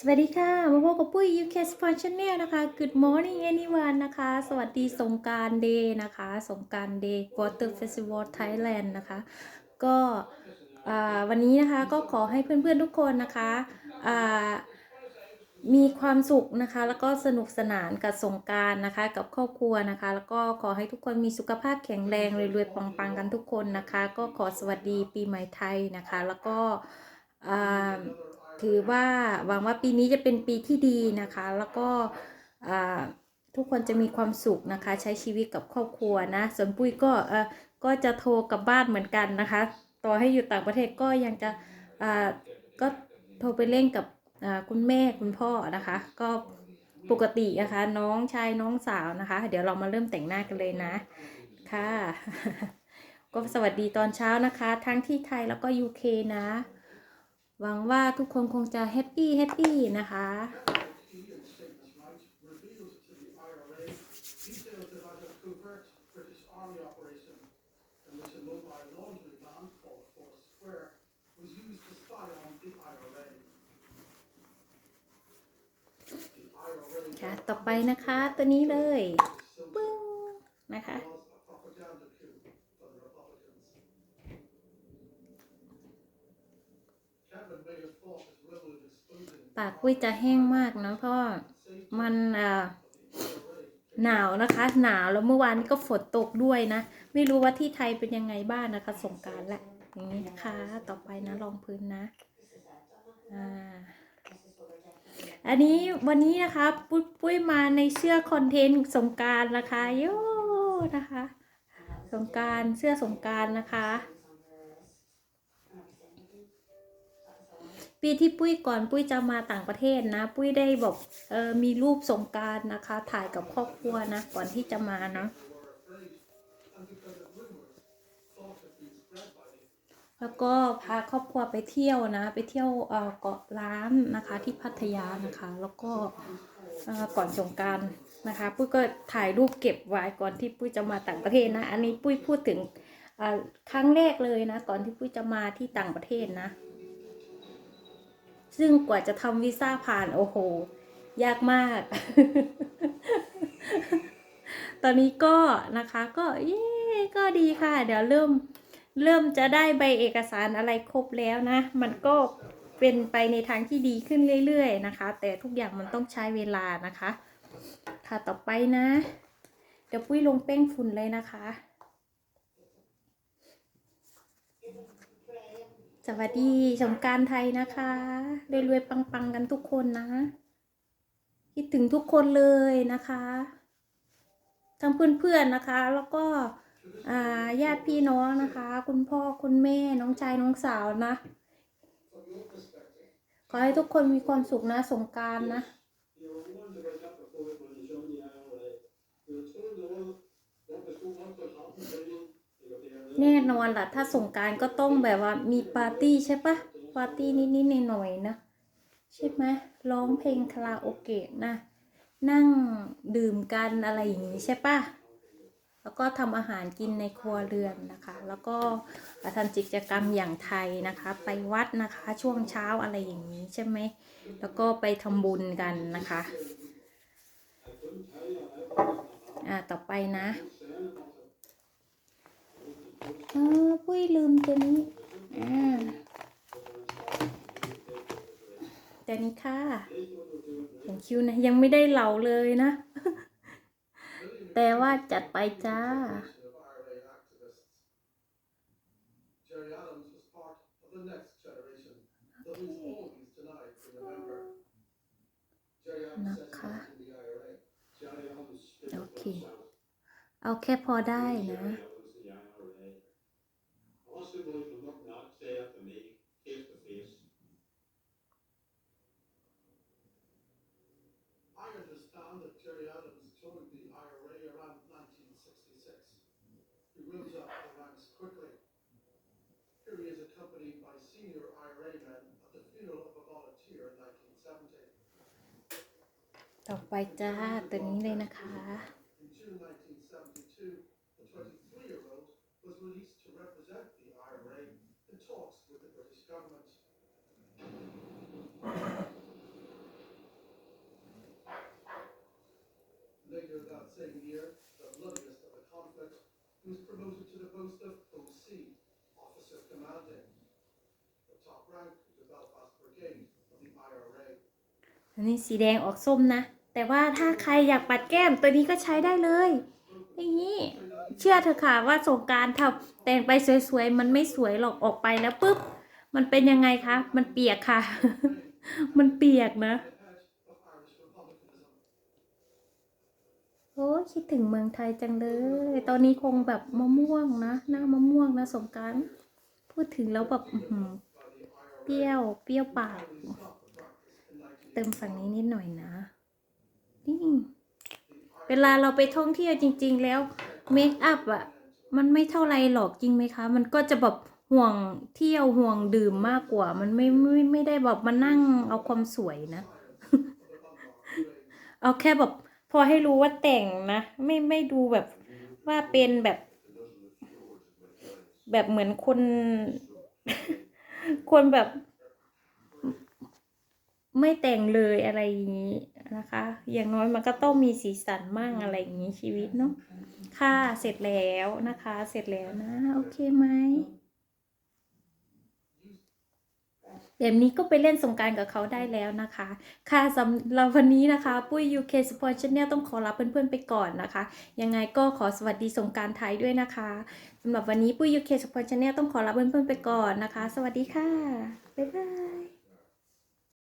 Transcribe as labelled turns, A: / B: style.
A: สวัสดีค่ะมาพบกับปุ้ย UK Sport Channel นะคะ Good morning anyone นะคะ สวัสดีสงการเดย์นะคะ สงการเดย์ Water Festival Thailand นะคะ ก็อ่าวันนี้นะคะก็ขอให้เพื่อนๆทุกคนนะคะอ่ามีความสุขนะคะ แล้วก็สนุกสนานกับสงการนะคะ กับครอบครัวนะคะ แล้วก็ขอให้ทุกคนมีสุขภาพแข็งแรงรวยๆปังๆกันทุกคนนะคะ ก็ขอสวัสดีปีใหม่ไทยนะคะ แล้วก็อ่า ถือว่าหวังว่าปีนี้จะเป็นปีที่ดีนะคะ แล้วก็ทุกคนจะมีความสุขนะคะ ใช้ชีวิตกับครอบครัวนะ ส่วนปุ้ยก็เออก็จะโทรกลับบ้านเหมือนกันนะคะ ต่อให้อยู่ต่างประเทศก็ยังจะก็โทรไปเล่นกับคุณแม่คุณพ่อนะคะ ก็ปกตินะคะ น้องชายน้องสาวนะคะ เดี๋ยวเรามาเริ่มแต่งหน้ากันเลยนะค่ะ ก็สวัสดีตอนเช้านะคะ ทั้งที่ไทยแล้วก็ UK นะ หวังว่าทุกคนคงจะแฮปปี้แฮปปี้นะคะค่ะต่อไปนะคะตัวนี้เลยปึ้งนะคะ ปากปุ้ยจะแห้งมากนะเพราะว่ามันอ่อหนาวนะคะ หนาวแล้วเมื่อวานนี้ก็ฝนตกด้วยนะ ไม่รู้ว่าที่ไทยเป็นยังไงบ้างนะคะ สงการแหละอย่างนี้นะคะ ต่อไปนะรองพื้นนะอ่าอันนี้วันนี้นะคะปุ้ยปุ้ยมาในเสื้อคอนเทนต์สงการนะคะโย่นะคะ สงการเสื้อสงการนะคะ ปีที่ปุ้ยก่อนปุ้ยจะมาต่างประเทศนะ ปุ้ยได้บอกเออมีรูปสงการนะคะ ถ่ายกับครอบครัวนะ ก่อนที่จะมาเนาะแล้วก็พาครอบครัวไปเที่ยวนะ ไปเที่ยวเกาะล้านนะคะที่พัทยานะคะ แล้วก็ก่อนสงการนะคะ ปุ้ยก็ถ่ายรูปเก็บไว้ก่อนที่ปุ้ยจะมาต่างประเทศนะ อันนี้ปุ้ยพูดถึงครั้งแรกเลยนะ ก่อนที่ปุ้ยจะมาที่ต่างประเทศนะ ซึ่งกว่าจะทำวีซ่าผ่านโอ้โห ยากมาก ตอนนี้ก็นะคะก็เย้ก็ดีค่ะ เดี๋ยวเริ่มเริ่มจะได้ใบเอกสารอะไรครบแล้วนะ มันก็เป็นไปในทางที่ดีขึ้นเรื่อยๆนะคะ แต่ทุกอย่างมันต้องใช้เวลานะคะ ค่ะต่อไปนะ เดี๋ยวปุ้ยลงแป้งฝุ่นเลยนะคะ สวัสดีสงการไทยนะคะรวยๆปังๆกันทุกคนนะ คิดถึงทุกคนเลยนะคะ ทั้งเพื่อนๆนะคะ แล้วก็ญาติพี่น้องนะคะ คุณพ่อคุณแม่น้องชายน้องสาวนะ ขอให้ทุกคนมีความสุขนะ สงกรารนะ แน่นอนล่ะ ถ้าสงการก็ต้องแบบว่ามีปาร์ตี้ใช่ปะปาร์ตี้นิดๆหน่อยๆนะ ใช่ไหมร้องเพลงคาราโอเกะนะ นั่งดื่มกันอะไรอย่างนี้ใช่ปะแล้วก็ทำอาหารกินในครัวเรือนนะคะ แล้วก็ทำกิจกรรมอย่างไทยนะคะ ไปวัดนะคะช่วงเช้าอะไรอย่างนี้ใช่ไหม แล้วก็ไปทำบุญกันนะคะ อ่าต่อไปนะ เออปุ้ยลืมตัวนี้อ่ต่นี้ค่ะเห็นคิวนะยังไม่ได้เหล่าเลยนะ แต่ว่าจัดไปจ้า
B: นะ
C: คะ
A: โอเค เอาแค่พอได้นะ ต่อไปจ้าตัวนี้เลยนะคะ
B: Later that same year, the bloodiest of the conflict, he was promoted to the post of OC, Officer Commanding.
A: อันนี้สีแดงออกส้มนะ แต่ว่าถ้าใครอยากปัดแก้มตัวนี้ก็ใช้ได้เลยอย่างนี้เชื่อเถอะค่ะว่าสงการทำแต่งไปสวยๆ มันไม่สวยหรอกออกไปแล้วปุ๊บ มันเป็นยังไงคะ มันเปียกค่ะ มันเปียกนะโอ้คิดถึงเมืองไทยจังเลย ตอนนี้คงแบบมะม่วงนะ หน้ามะม่วงนะสงการ พูดถึงแล้วแบบอื้อหือเปรี้ยว เปรี้ยวปาก เติมฝั่งนี้นิดหน่อยนะนี่เวลาเราไปท่องเที่ยวจริง ๆ แล้วเมคอัพอะมันไม่เท่าไรหรอกจริงไหมคะ มันก็จะแบบห่วงเที่ยวห่วงดื่มมากกว่า มันไม่ไม่ไม่ได้แบบมานั่งเอาความสวยนะ เอาแค่แบบพอให้รู้ว่าแต่งนะ ไม่ไม่ดูแบบว่าเป็นแบบ แบบเหมือนคน คนแบบ ไม่แต่งเลยอะไรอย่างนี้นะคะ อย่างน้อยมันก็ต้องมีสีสันมั่งอะไรอย่างนี้ชีวิตเนาะค่ะเสร็จแล้วนะคะ เสร็จแล้วนะ โอเคไหมแบบนี้ก็ไปเล่นสงกรารกับเขาได้แล้วนะคะ ค่ะสำหรับวันนี้นะคะ ปุ้ย UK Sport Channel ต้องขอลาเพื่อนๆไปก่อนนะคะ ยังไงก็ขอสวัสดีสงกรารไทยด้วยนะคะสำหรับวันนี้ปุ้ย UK Sport Channel ต้องขอลาเพื่อนๆไปก่อนนะคะ สวัสดีค่ะ บ๊ายบาย